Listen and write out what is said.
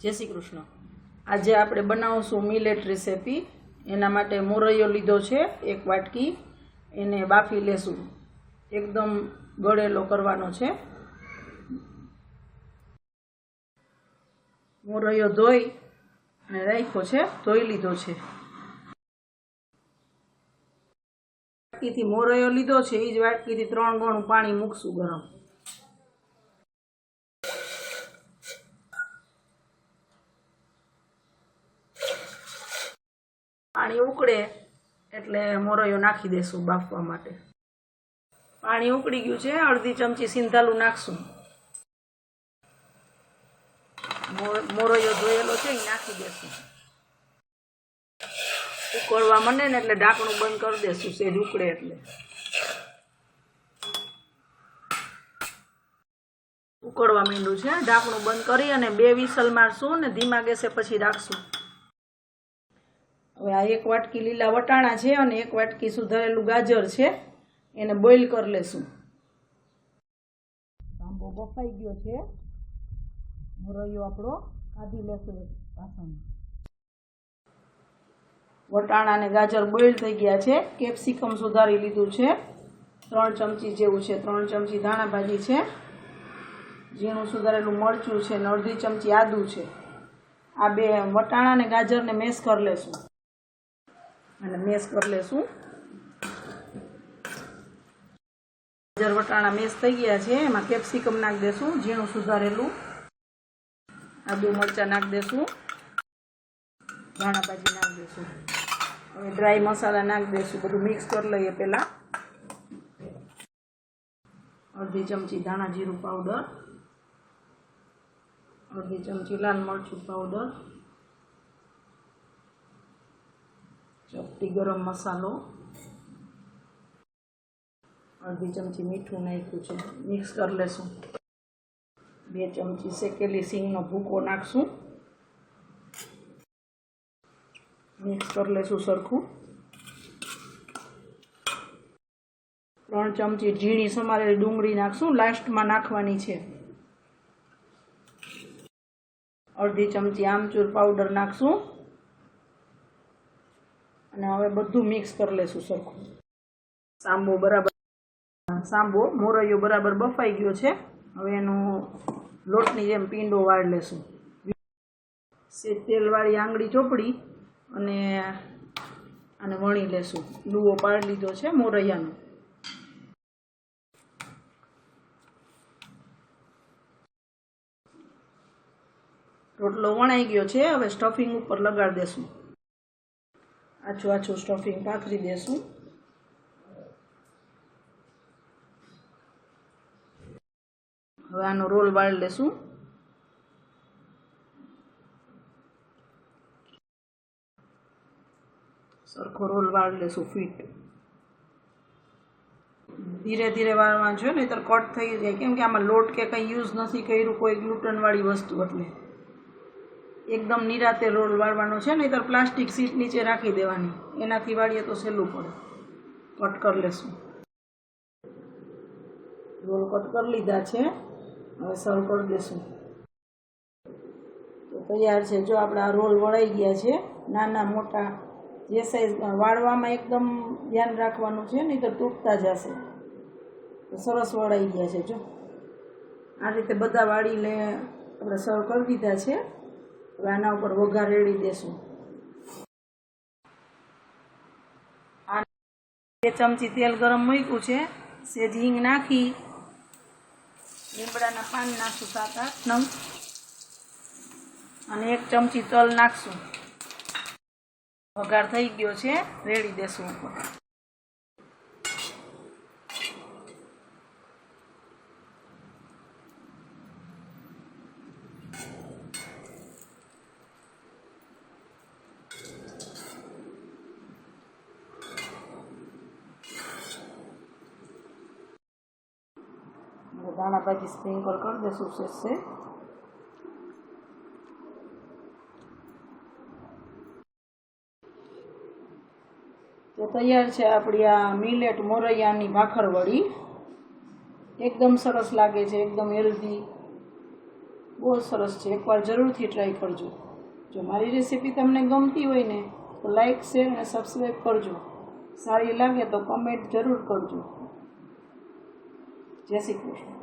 જય શ્રી કૃષ્ણ. આજે આપણે બનાવશું મિલેટ રેસીપી એના માટે મોરૈયો લીધો છે, એક વાટકી. એને બાફી લેશું. એકદમ ગળેલો કરવાનો છે. મોરૈયો ધોઈ અને રાખ્યો છે, ધોઈ લીધો છે. વાટકીથી મોરૈયો લીધો છે એ જ વાટકીથી ત્રણ ગણું પાણી મૂકશું ગરમ. પાણી ઉકળે એટલે મોરૈયો નાખી દેશું બાફવા માટે. પાણી ઉકળી ગયું છે, અડધી ચમચી સિંધાલું નાખશું. મોરૈયો ધોયેલો છે એ નાખી દેશું. ઉકળવા મને ને એટલે ઢાંકણું બંધ કરી દેશું, સેજ ઉકળે એટલે. ઉકળવા માંડ્યું છે, ઢાંકણું બંધ કરી અને બે વિસલ મારશું ને ધીમા ગેસે પછી રાખશું. હવે આ એક વાટકી લીલા વટાણા છે અને એક વાટકી સુધારેલું ગાજર છે. એને બોઇલ કરી લેશું. આંબો બફાઈ ગયો છે. મોરૈયો આપણો કાઢી લેશું વાસણ. વટાણા અને ગાજર બોઇલ થઈ ગયા છે. કેપ્સિકમ સુધારી લીધું છે. ત્રણ ચમચી જેવું છે. ત્રણ ચમચી ધાણા ભાજી છે. ઝીણું સુધારેલું મરચું છે અને અડધી ચમચી આદું છે. આ બે વટાણા અને ગાજરને મેશ કરી લેશું. અને મેશ કરી લેશું. ગાજર, વટાણા મેશ થઈ ગયા છે. એમાં કેપ્સિકમ નાખી દેશું, ઝીણું સુધારેલું. આદુ મરચાં નાખી દેશું. ધાણા ભાજી નાખી દેશું. હવે ડ્રાય મસાલા નાખી દેશું. બધું મિક્સ કરી લઈએ પહેલાં. અડધી ચમચી ધાણા જીરું પાવડર અડધી ચમચી લાલ મરચું પાવડર ચપટી ગરમ મસાલો. અડધી ચમચી મીઠું નાખ્યું છે. મિક્સ કરી લેશું. બે ચમચી શેકેલી સિંગનો ભૂકો નાખશું. મિક્સ કરી લેશું સરખું. ત્રણ ચમચી ઝીણી સમારેલી ડુંગળી નાખશું. લાસ્ટમાં નાખવાની છે. અડધી ચમચી આમચૂર પાવડર નાખશું. અને હવે બધું મિક્સ કરી લેશું સરખું સાંબો બરાબર. સાંબો, મોરૈયો બરાબર બફાઈ ગયો છે. હવે એનું લોટની જેમ પીંડો વાળી લેશું. તેલવાળી આંગળી ચોપડી અને આને વણી લેશું. લુઓ પાડ લીધો છે મોરૈયાનો. રોટલો વણાઈ ગયો છે. હવે સ્ટફિંગ ઉપર લગાડી દેશું. આછું આછું સ્ટફિંગ પાથરી દેશું. હવે આનો રોલ વાળી લેશું. સરખો રોલ વાળી લેશું ફીટ. ધીરે ધીરે વાળવા છે નહીં તો કટ થઈ જાય. કેમ કે આમાં લોટ કે કંઈ યુઝ નથી કર્યું કોઈ ગ્લુટનવાળી વસ્તુ એટલે. એકદમ નિરાતે રોલ વાળવાનો છે, નહીંતર પ્લાસ્ટિક સીટ નીચે રાખી દેવાની. એનાથી વાળીએ તો સહેલું પડે. કટ કરી લેશું. રોલ કટ કરી લીધા છે. હવે સર્વ કરી દેશું. તો તૈયાર છે. જો આપણા રોલ વળાઈ ગયા છે, નાના મોટા જે સાઈઝ વાળવામાં એકદમ ધ્યાન રાખવાનું છે નહીં તો તૂટતા જશે. તો સરસ વળાઈ ગયા છે, જો. આ રીતે બધા વાળીને આપણે સર્વ કરી દીધા છે. હવે ઉપર વઘાર રેડી દેશું. બે ચમચી તેલ ગરમ મૂક્યું છે. સેજ હિંગ નાખી. લીમડાના પાન નાખશું સાત આઠ નવ અને એક ચમચી તલ નાખશું. વઘાર થઈ ગયો છે. રેડી દેશું ઉપર. દાણા ભાજી સ્પ્રિંકલ કરી દેશું શેષે તો તૈયાર છે આપણી આ મિલેટ મોરૈયાની ભાખરવડી એકદમ સરસ લાગે છે, એકદમ હેલ્ધી બહુ સરસ છે, એકવાર જરૂરથી ટ્રાય કરજો. જો મારી રેસીપી તમને ગમતી હોય ને, તો લાઈક શેર અને સબસ્ક્રાઈબ કરજો. સારી લાગે તો કમેન્ટ જરૂર કરજો. જય શ્રી કૃષ્ણ.